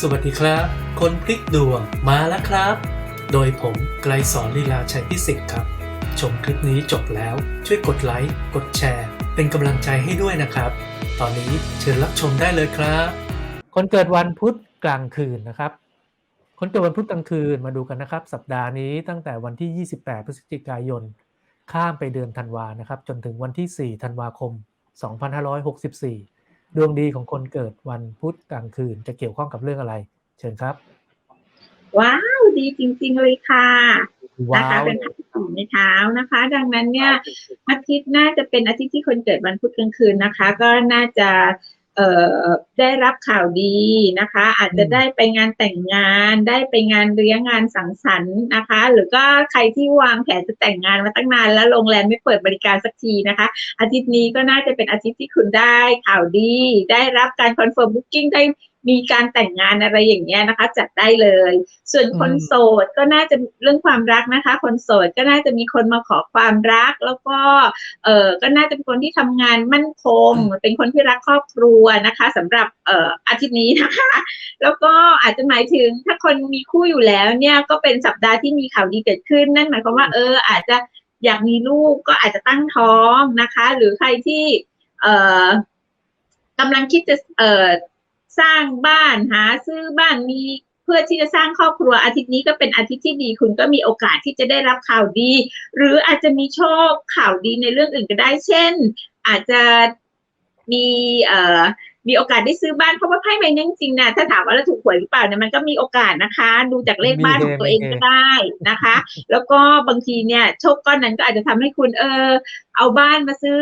สวัสดีครับ คนพลิกดวงมาแล้วครับ โดยผมไกลสอนลีลาชัยพิสิทธิ์ครับ ชมคลิปนี้จบแล้วช่วยกดไลค์ กดแชร์ เป็นกำลังใจให้ด้วยนะครับ ตอนนี้เชิญรับชมได้เลยครับ คนเกิดวันพุธกลางคืนนะครับ คนเกิดวันพุธกลางคืนมาดูกันนะครับ สัปดาห์นี้ตั้งแต่วันที่ 28 พฤศจิกายน ข้ามไปเดือนธันวานะครับ จนถึงวันที่ 4 ธันวาคม 2564 ดวงดีของคนเกิดวันพุธกลางคืนจะเกี่ยวข้องกับเรื่องอะไร เชิญครับ ว้าว ดีจริง ๆ เลยค่ะว้านะคะวเป็นพระที่สองในเท้านะคะ ดังนั้นเนี่ยอาทิตย์น่าจะเป็นอาทิตย์ที่คนเกิดวันพุธกลางคืนนะคะ ก็น่าจะเอ่อ ได้รับข่าวดีนะคะ อาจจะได้ไปงานแต่งงาน ได้ไปงานเลี้ยงงานสังสรรค์นะคะ หรือก็ใครที่วางแผนจะแต่งงานมาตั้งนานแล้วโรงแรมไม่เปิดบริการสักทีนะคะ อาทิตย์นี้ก็น่าจะเป็นอาทิตย์ที่คุณได้ข่าวดี ได้รับการคอนเฟิร์มบุ๊กิ้งได้ มีการแต่งงานอะไรอย่างเงี้ยนะคะ จัดได้เลย ส่วนคนอืมโสดก็น่าจะเรื่องความรักนะคะ คนโสดก็น่าจะมีคนมาขอความรัก แล้วก็เออก็น่าจะเป็นคนที่ทำงานมั่นคง เป็นคนที่รักครอบครัวนะคะสำหรับเอ่ออาทิตย์นี้นะคะ แล้วก็อาจจะหมายถึงถ้าคนมีคู่อยู่แล้วเนี่ยก็เป็นสัปดาห์ที่มีข่าวดีเกิดขึ้น นั่นหมายความว่าเอออาจจะอยากมีลูกก็อาจจะตั้งท้องนะคะ หรือใครที่เอ่อกำลังคิดจะเอ่อ สร้างบ้านหาซื้อบ้านมีเพื่อที่จะสร้างครอบครัวอาทิตย์นี้ก็เป็นอาทิตย์ที่ดี คุณก็มีโอกาสที่จะได้รับข่าวดี หรืออาจจะมีโชคข่าวดีในเรื่องอื่นก็ได้ เช่น อาจจะมีเอ่อ มีโอกาสได้ซื้อบ้านเพราะว่าไพ่ใบนี้จริงๆนะถ้าถามว่าเราถูกหวยหรือเปล่าเนี่ยมันก็มีโอกาสนะคะ ดูจากเลขบ้านของตัวเองก็ได้นะคะ แล้วก็บางทีเนี่ยโชคก้อนนั้นก็อาจจะทำให้คุณเออ เอาบ้านมาซื้อ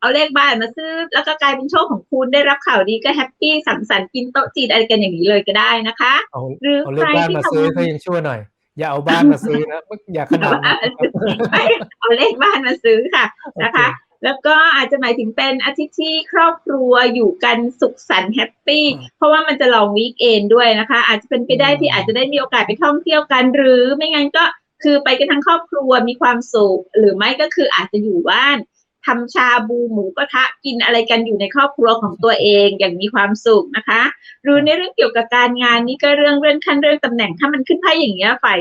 เอาเลขบ้านมาซื้อ แล้วก็กลายเป็นโชคของคุณได้รับข่าวดีก็แฮปปี้สังสรรค์กินโต๊ะจีนอะไรกันอย่างนี้เลยก็ได้นะคะเอาหรือเอาเลใคขรบ้านที่มาทำซื้องานก็ยังชั่วหน่อยอย่าเอาบ้านมาซื้อนะอย่าขนาดนั้นนะครับไม่เอาเลขบ้านมาซื้อค่ะนะคะ แล้วก็อาจจะหมายถึงเป็นอาทิตย์ที่ครอบครัวอยู่กันสุขสันต์แฮปปี้อืมเพราะว่ามันจะลองวีคเอนด้วยนะคะ อาจจะเป็นไปได้อืมที่อาจจะได้มีโอกาสไปท่องเที่ยวกัน หรือไม่งั้นก็คือไปกันทั้งครอบครัวมีความสุขหรือไม่ก็คืออาจจะอยู่บ้านทำชาบูหมูกระทะกินอะไรกันอยู่ในครอบครัวของตัวเองอย่างมีความสุขนะคะหรือในเรื่องเกี่ยวกับการงานนี่ก็เรื่องเลื่อนขั้นเรื่องตำแหน่งถ้ามันขึ้นไพ่อย่างเงี้ยฝ่าย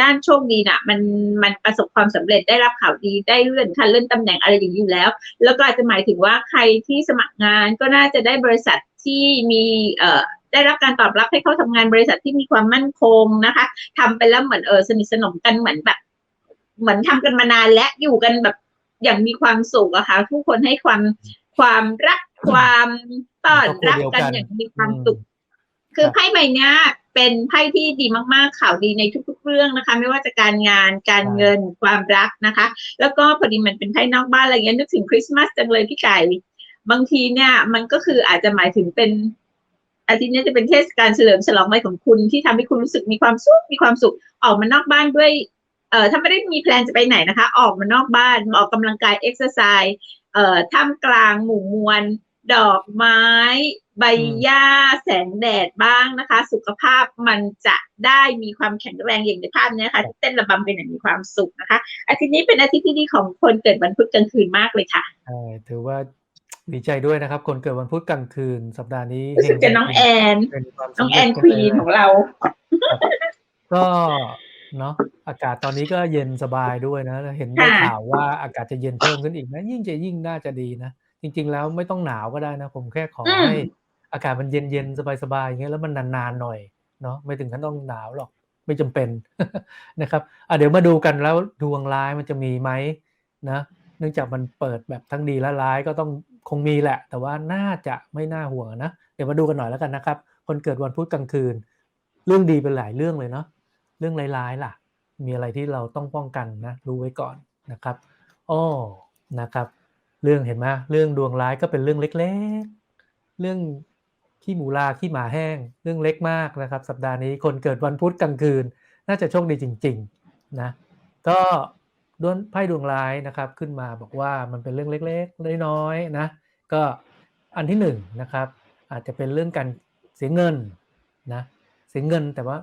ด้านโชคดีน่ะ มันมันประสบความสำเร็จได้รับข่าวดีได้เลื่อนขั้นเลื่อนตำแหน่งอะไรอย่างนี้อยู่แล้ว แล้วก็อาจจะหมายถึงว่าใครที่สมัครงานก็น่าจะได้บริษัทที่มีเอ่อได้รับการตอบรับให้เขาทำงานบริษัทที่มีความมั่นคงนะคะทำไปแล้วเหมือนเออสนิทสนมกันเหมือนแบบ เหมือนทำกันมานานและอยู่กันแบบอย่างมีความสุขอะค่ะทุกคนให้ความความรักความต้อนรับกันอย่างมีความสุขคือไพ่ใบเนี้ย เป็นไพ่ที่ดีมากๆ ข่าวดีในทุก ๆ เรื่องนะคะ ไม่ว่าจะการงานการเงินความรักนะคะ แล้วก็พอดีมันเป็นไพ่นอกบ้านอะไรเงี้ยนึกถึงคริสต์มาสจังเลยพี่ไก่บางทีเนี่ย มันก็คืออาจจะหมายถึงเป็นอาทิตย์นี้จะเป็นเทศกาลเฉลิมฉลองอะไรของคุณที่ทำให้คุณรู้สึกมีความสุขมีความสุขออกมานอกบ้านด้วยเอ่อถ้าไม่ได้มีแพลนจะไปไหนนะคะ ออกมานอกบ้านออกกำลังกายเอ็กซ์ไซส์เอ่อท่ามกลางหมู่มวลดอกไม้ ใบหญ้าแสงแดดบ้างนะคะ สุขภาพมันจะได้มีความแข็งแรงอย่างในภาพเนี้ยค่ะที่เต้นระบำกันอย่างมีความสุขนะคะอาทิตย์นี้เป็นอาทิตย์ที่ดีของคนเกิดวันพุธกลางคืนมากเลยค่ะใช่ถือว่าดีใจด้วยนะครับ คนเกิดวันพุธกลางคืน สัปดาห์นี้รู้สึกจะน้องแอนเป็นความน้องสำแอเร็จนกัควีนเลยของเรา ก็เนาะอากาศตอนนี้ก็เย็นสบายด้วยนะเห็นได้ค่ะข่าวว่าอากาศจะเย็นเพิ่มขึ้นอีกนะยิ่งจะยิ่งน่าจะดีนะจริง ๆ แล้วไม่ต้องหนาวก็ได้นะ ผมแค่ขออืมให้ อากาศมันเย็นๆสบายๆอย่างเงี้ยแล้วมันนานๆหน่อยเนาะไม่ถึงขั้นต้องหนาวหรอกไม่จำเป็นนะครับอะเดี๋ยวมาดูกันแล้วดวงร้ายมันจะมีไหมนะเนื่องจากมันเปิดแบบทั้งดีและร้ายก็ต้องคงมีแหละ แต่ว่าน่าจะไม่น่าห่วงนะเดี๋ยวมาดูกันหน่อยแล้วกันนะครับ คนเกิดวันพุธกลางคืน เรื่องดีเป็นหลายเรื่องเลยเนาะเรื่องร้ายๆล่ะ มีอะไรที่เราต้องป้องกันนะรู้ไว้ก่อนนะครับอ้อนะครับ เรื่องเห็นไหมเรื่องดวงร้ายก็เป็นเรื่องเล็ก ๆ เรื่อง ขี้หมูลาขี้หมาแห้ง เรื่องเล็กมากนะครับ สัปดาห์นี้คนเกิดวันพุธกลางคืน น่าจะโชคดีจริงๆนะก็ด้วงไพ่ดวงร้ายนะครับ ขึ้นมาบอกว่ามันเป็นเรื่องเล็กๆน้อยๆนะก็อันที่หนึ่งนะครับ อาจจะเป็นเรื่องการเสียเงินนะเสียเงินแต่ว่า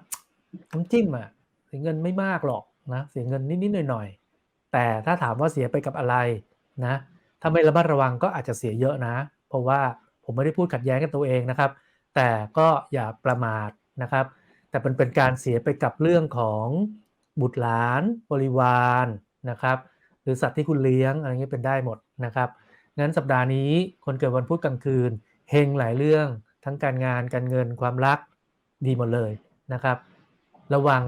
น้ำจิ้มอะเสียเงินไม่มากหรอกนะเสียเงินนิดๆหน่อยๆแต่ถ้าถามว่าเสียไปกับอะไรนะถ้าไม่ระมัดระวังก็อาจจะเสียเยอะนะ เพราะว่า ผมไม่ได้พูดขัดแย้งกับตัวเองนะครับ แต่ก็อย่าประมาทนะครับ แต่มันเป็นการเสียไปกับเรื่องของบุตรหลานบริวารนะครับ หรือสัตว์ที่คุณเลี้ยงอะไรเงี้ยเป็นได้หมดนะครับงั้นสัปดาห์นี้คนเกิดวันพุธกลางคืนเฮงหลายเรื่องทั้งการงานการเงินความรักดีหมดเลยนะครับ ระวัง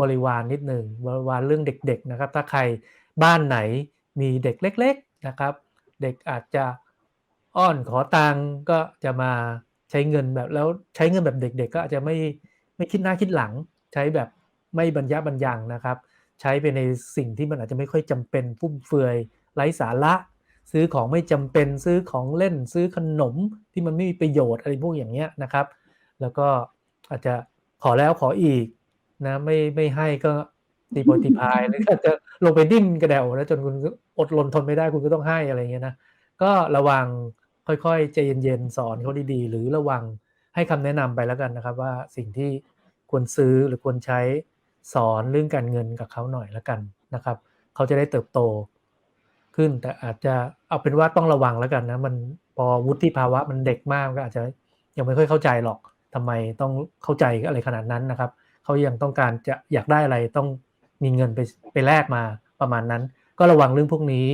บริวารนิดหนึ่งบริวารเรื่องเด็กๆนะครับ ถ้าใครบ้านไหนมีเด็กเล็ก ๆนะครับ เด็กอาจจะ อ้อนขอตังค์ก็จะมาใช้เงินแบบ แล้วใช้เงินแบบเด็กๆ ก็อาจจะไม่ไม่คิดหน้าคิดหลัง ใช้แบบไม่บรรยะบรรยังนะครับ ใช้ไปในสิ่งที่มันอาจจะไม่ค่อยจำเป็นฟุ่มเฟือยไร้สาระ ซื้อของไม่จำเป็นซื้อของเล่นซื้อขนมที่มันไม่มีประโยชน์อะไรพวกอย่างเงี้ยนะครับ แล้วก็อาจจะขอแล้วขออีกนะไม่ไม่ให้ก็ตีโพตีพายหรืออาจจะลงไปดิ้นกระเดวแล้วจนคุณอดรนทนไม่ได้คุณก็ต้องให้อะไรเงี้ยนะก็ระวัง ค่อยๆใจเย็นๆสอนเขาดีๆ หรือระวังให้คำแนะนำไปแล้วกันนะครับ ว่าสิ่งที่ควรซื้อหรือควรใช้สอนเรื่องการเงินกับเขาหน่อยแล้วกันนะครับ เขาจะได้เติบโตขึ้นแต่อาจจะเอาเป็นว่าต้องระวังแล้วกันนะมันพอวุฒิภาวะมันเด็กมากก็อาจจะยังไม่ค่อยเข้าใจหรอกทำไมต้องเข้าใจอะไรขนาดนั้นนะครับ เขายังต้องการจะอยากได้อะไรต้องมีเงินไปไปแลกมาประมาณนั้น ก็ระวังเรื่องพวกนี้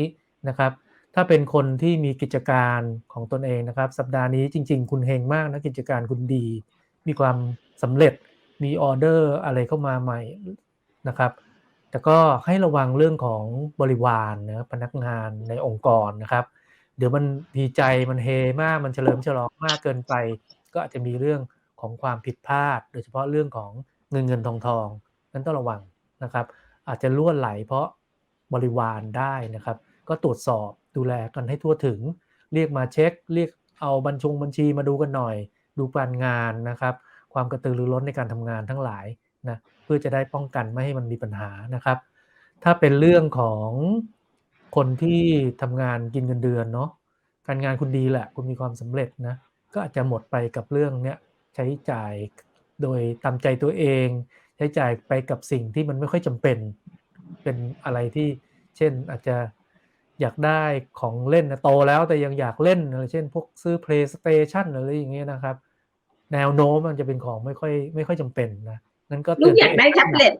นะครับ ถ้าเป็นคนที่มีกิจการของตนเองนะครับ สัปดาห์นี้จริง ๆ คุณเฮงมากนะกิจการคุณดี มีความสำเร็จมีออเดอร์อะไรเข้ามาใหม่นะครับ แต่ก็ให้ระวังเรื่องของบริวารนะพนักงานในองค์กรนะครับ เดี๋ยวมันดีใจมันเฮมากมันเฉลิมฉลองมากเกินไป ก็อาจจะมีเรื่องของความผิดพลาด โดยเฉพาะเรื่องของเงินเงินทองทองนั้นต้องระวังนะครับ อาจจะล่วนไหลเพราะบริวารได้นะครับ ก็ตรวจสอบ ดูแลกันให้ทั่วถึง เรียกมาเช็ค เรียกเอาบัญชงบัญชีมาดูกันหน่อย ดูการงานนะครับ ความกระตือรือร้นในการทำงานทั้งหลายนะเพื่อจะได้ป้องกันไม่ให้มันมีปัญหานะครับ ถ้าเป็นเรื่องของคนที่ทำงานกินเงินเดือนเนาะการงานคุณดีแหละคุณมีความสำเร็จนะก็อาจจะหมดไปกับเรื่องเนี้ยใช้จ่ายโดยตามใจตัวเอง ใช้จ่ายไปกับสิ่งที่มันไม่ค่อยจำเป็น เป็นอะไรที่เช่นอาจจะ อยากได้ของเล่นนะโตแล้วแต่ยังอยากเล่นอะไรเช่น พวกซื้อ PlayStation หรืออะไรอย่างเงี้ยนะครับ แนวโน้มมันจะเป็นของไม่ค่อย ไม่ค่อยจำเป็นนะนั่นก็ลูเตืกนอยากได้แท็บเล็ต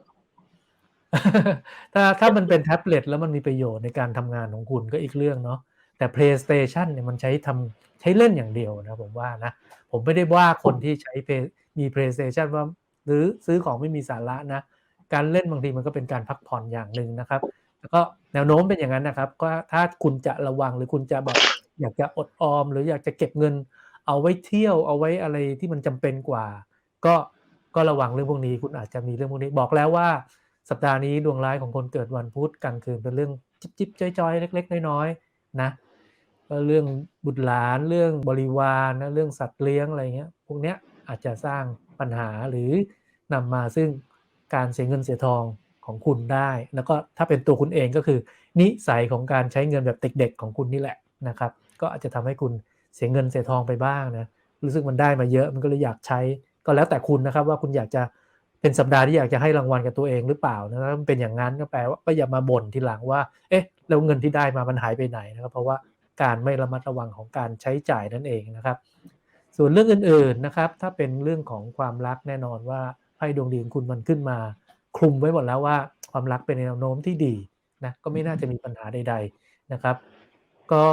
ถ้าถ้ามันเป็นแท็บเล็ตแล้วมันมีประโยชน์ในการทำงานของคุณก็อีกเรื่องเนาะแต่ PlayStation เนี่ยมันใช้ทำใช้เล่นอย่างเดียวนะผมว่านะ ผมไม่ได้ว่าคนที่ใช้ Play- มี PlayStation ว่า หรือซื้อของไม่มีสาระนะ การเล่นบางทีมันก็เป็นการพักผ่อนอย่างหนึ่งนะครับ แล้วก็แนวโน้มเป็นอย่างนั้นนะครับ ก็ถ้าคุณจะระวังหรือคุณจะแบบอยากจะอดออม หรืออยากจะเก็บเงิน เอาไว้เที่ยวเอาไว้อะไรที่มันจำเป็นกว่า ก็ก็ระวังเรื่องพวกนี้ คุณอาจจะมีเรื่องพวกนี้บอกแล้วว่าสัปดาห์นี้ดวงร้ายของคนเกิดวันพุธกลางคืนเป็นเรื่องจิบจิบจอยจอยๆ เล็ก ๆ น้อยๆนะก็เรื่องบุตรหลานเรื่องบริวารนะเรื่องสัตว์เลี้ยงอะไรเงี้ยพวกเนี้ยอาจจะสร้างปัญหาหรือนำมาซึ่งการเสียเงินเสียทอง ของคุณได้ แล้วก็ถ้าเป็นตัวคุณเองก็คือ นิสัยของการใช้เงินแบบเด็กๆของคุณนี่แหละนะครับ ก็อาจจะทำให้คุณเสียเงินเสียทองไปบ้างนะรู้สึกมันได้มาเยอะมันก็เลยอยากใช้ก็แล้วแต่คุณนะครับว่าคุณอยากจะเป็นสัปดาห์ที่อยากจะให้รางวัลกับตัวเองหรือเปล่านะถ้ามันเป็นอย่างนั้นก็แปลว่าก็อย่ามาบ่นทีหลังว่า เอ๊ะแล้วเงินที่ได้มามันหายไปไหนนะครับ เพราะว่าการไม่ระมัดระวังของการใช้จ่ายนั่นเองนะครับ ส่วนเรื่องอื่นๆนะครับ ถ้าเป็นเรื่องของความรักแน่นอนว่าไพ่ดวงดีของคุณมันขึ้นมา คลุมไว้หมดแล้วว่าความรักเป็นแนวโน้มที่ดีนะก็ไม่น่าจะมีปัญหาใด ๆนะครับ ก็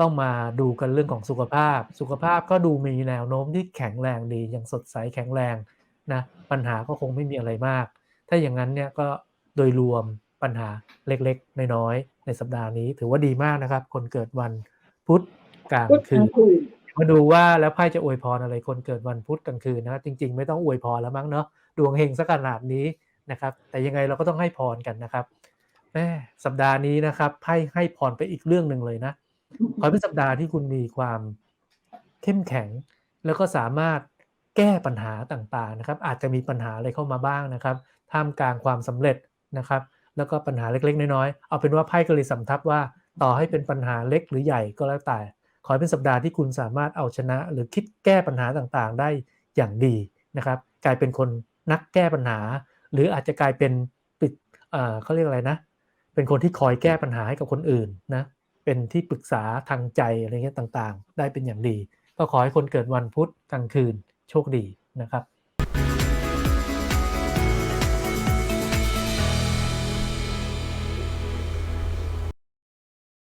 ต้องมาดูกันเรื่องของสุขภาพ สุขภาพก็ดูมีแนวโน้มที่แข็งแรงดียังสดใสแข็งแรงนะปัญหาก็คงไม่มีอะไรมาก ถ้าอย่างนั้นเนี่ยก็โดยรวมปัญหาเล็กๆน้อยๆในสัปดาห์นี้ ถือว่าดีมากนะครับ คนเกิดวันพุธกลางพุธกคืลางนคืนมาดูว่าแล้วไพ่จะอวยพรอะไรคนเกิดวันพุธกลางคืนนะจริง ๆ ไม่ต้องอวยพรแล้วมั้งเนาะดวงเฮงสักขนาดนี้ นะครับ แต่ยังไงเราก็ต้องให้พรกันนะครับแม่สัปดาห์นี้นะครับไพ่ให้พรไปอีกเรื่องหนึ่งเลยนะขอให้เป็นสัปดาห์ที่คุณมีความเข้มแข็ง แล้วก็สามารถแก้ปัญหาต่างๆนะครับ อาจจะมีปัญหาอะไรเข้ามาบ้างนะครับท่ามกลางความสำเร็จนะครับ แล้วก็ปัญหาเล็ก ๆ น้อยๆเอาเป็นว่าไพ่ก็เลยสำทับว่าต่อให้เป็นปัญหาเล็กหรือใหญ่ก็แล้วแต่ ขอให้เป็นสัปดาห์ที่คุณสามารถเอาชนะ หรือคิดแก้ปัญหาต่างๆ ได้อย่างดีนะครับ กลายเป็นคนนักแก้ปัญหา หรืออาจจะกลายเป็นปิดเอ่อเขาเรียกอะไรนะ เป็นคนที่คอยแก้ปัญหาให้กับคนอื่นนะเป็นที่ปรึกษาทางใจอะไรเงี้ยต่างๆ ได้เป็นอย่างดี ก็ขอให้คนเกิดวันพุธกลางคืนโชคดีนะครับ